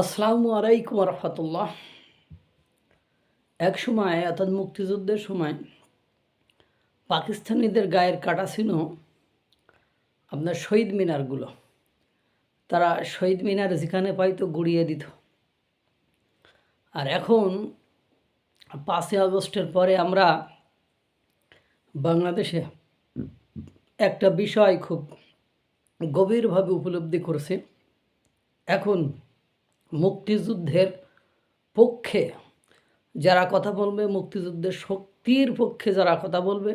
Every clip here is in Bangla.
আসসালামু আলাইকুম রহমতুল্লাহ এক সময় অর্থাৎ মুক্তিযুদ্ধের সময় পাকিস্তানিদের গায়ের কাটা ছিল আপনার শহীদ মিনারগুলো, তারা শহীদ মিনার যেখানে পাইতো গুড়িয়ে দিত। আর এখন পাঁচই আগস্টের পরে আমরা বাংলাদেশে একটা বিষয় খুব গভীরভাবে উপলব্ধি করছি। এখন মুক্তিযুদ্ধের পক্ষে যারা কথা বলবে, মুক্তিযুদ্ধের শক্তির পক্ষে যারা কথা বলবে,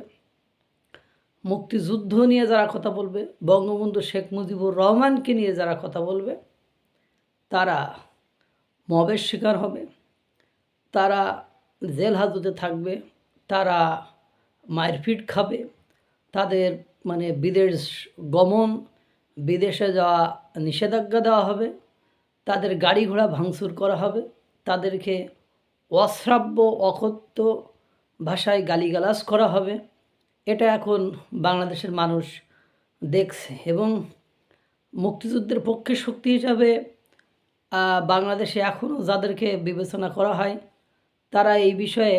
মুক্তিযুদ্ধ নিয়ে যারা কথা বলবে, বঙ্গবন্ধু শেখ মুজিবুর রহমানকে নিয়ে যারা কথা বলবে, তারা মবের শিকার হবে, তারা জেল হাজতে থাকবে, তারা মারপিট খাবে, তাদের মানে বিদেশ গমন, বিদেশে যাওয়া নিষেধাজ্ঞা দেওয়া হবে। তাদের গাড়ি ঘোড়া ভাঙচুর করা হবে। তাদেরকে অশ্রাব্য, অকথ্য ভাষায় গালিগালাজ করা হবে। এটা এখন বাংলাদেশের মানুষ দেখছে এবং মুক্তিযুদ্ধের পক্ষে শক্তি হিসাবে বাংলাদেশে এখনও যাদেরকে বিবেচনা করা হয়, তারা এই বিষয়ে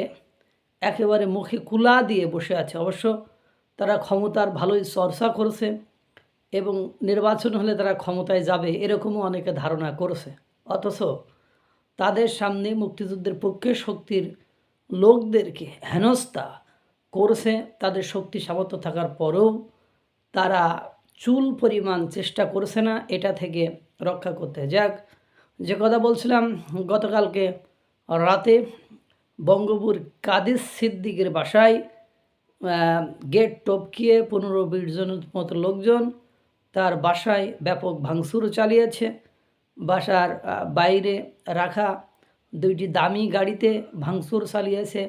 একেবারে মুখে কুলা দিয়ে বসে আছে। অবশ্য তারা ক্ষমতার ভালোই চর্চা করেছে। এবং নির্বাচন হলে তারা ক্ষমতায় যাবে এরকমও অনেকে ধারণা করেছে। অথচ তাদের সামনে মুক্তিযুদ্ধের পক্ষে শক্তির লোকদেরকে হেনস্থা করছে, তাদের শক্তি সামর্থ্য থাকার পরেও তারা চুল পরিমাণ চেষ্টা করছে না, এটা থেকে রক্ষা করতে। যাক, যে কথা বলছিলাম, গতকালকে রাতে বঙ্গপুর কাদিস সিদ্দিকের বাসায় গেট টপকিয়ে পনেরো বিশ জনের মতো লোকজন তার বাসায় ব্যাপক ভাঙচুর চালিয়েছে। বাসার বাইরে রাখা দুইটি দামি গাড়িতে ভাঙচুর চালিয়েছে,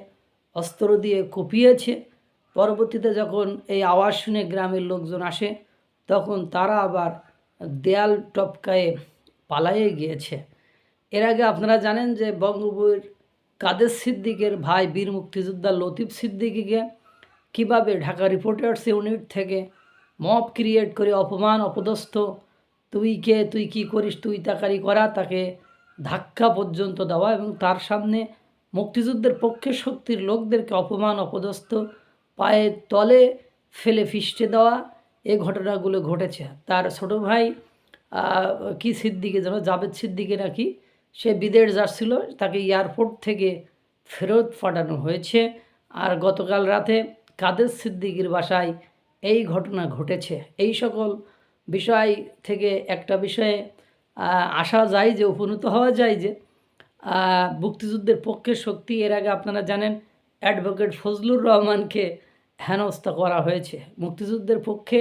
অস্ত্র দিয়ে কুপিয়েছে। পরবর্তীতে যখন এই আওয়াজ শুনে গ্রামের লোকজন আসে, তখন তারা আবার দেয়াল টপকায়ে পালায়ে গিয়েছে। এর আগে আপনারা জানেন যে বঙ্গবীর কাদের সিদ্দিকের ভাই বীর মুক্তিযোদ্ধা লতিফ সিদ্দিকিকে কীভাবে ঢাকা রিপোর্টার্স ইউনিট থেকে মব ক্রিয়েট করে অপমান, অপদস্থ। তুই কে, তুই কি করিস, তুই তাকারি করা, তাকে ধাক্কা পর্যন্ত দেওয়া এবং তার সামনে মুক্তিযুদ্ধের পক্ষে শক্তির লোকদেরকে অপমান, অপদস্থ পায়ের তলে ফেলে ফিস্টে দেওয়া, এ ঘটনাগুলো ঘটেছে। তার ছোট ভাই কি সিদ্দিকে যেন জাভেদ সিদ্দিকে নাকি, সে বিদেশ যাচ্ছিল, তাকে এয়ারপোর্ট থেকে ফেরত পাঠানো হয়েছে। আর গতকাল রাতে কাদের সিদ্দিকির বাসায় এই ঘটনা ঘটেছে। এই সকল বিষয় থেকে একটা বিষয়ে আসা যায় যে, উপনীত হওয়া যায় যে মুক্তিযুদ্ধের পক্ষে শক্তি এর আগে আপনারা জানেন, অ্যাডভোকেট ফজলুর রহমানকে হেনস্থা করা হয়েছে। মুক্তিযুদ্ধের পক্ষে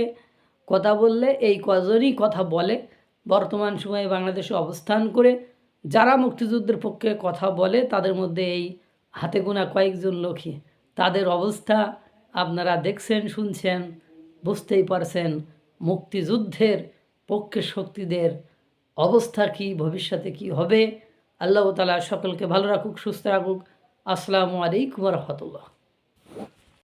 কথা বললে এই কজনই কথা বলে। বর্তমান সময়ে বাংলাদেশে অবস্থান করে যারা মুক্তিযুদ্ধের পক্ষে কথা বলে, তাদের মধ্যে এই হাতে গোনা কয়েকজন লোকই। তাদের অবস্থা আপনারা দেখছেন, শুনছেন বুঝতেই পারছেন, মুক্তিযুদ্ধের পক্ষে শক্তিদের অবস্থা কি, ভবিষ্যতে কি হবে? আল্লাহ তালা সকলকে ভালো রাখুক, সুস্থ রাখুক। আসসালামু আলাইকুম রহমতুল্লাহ।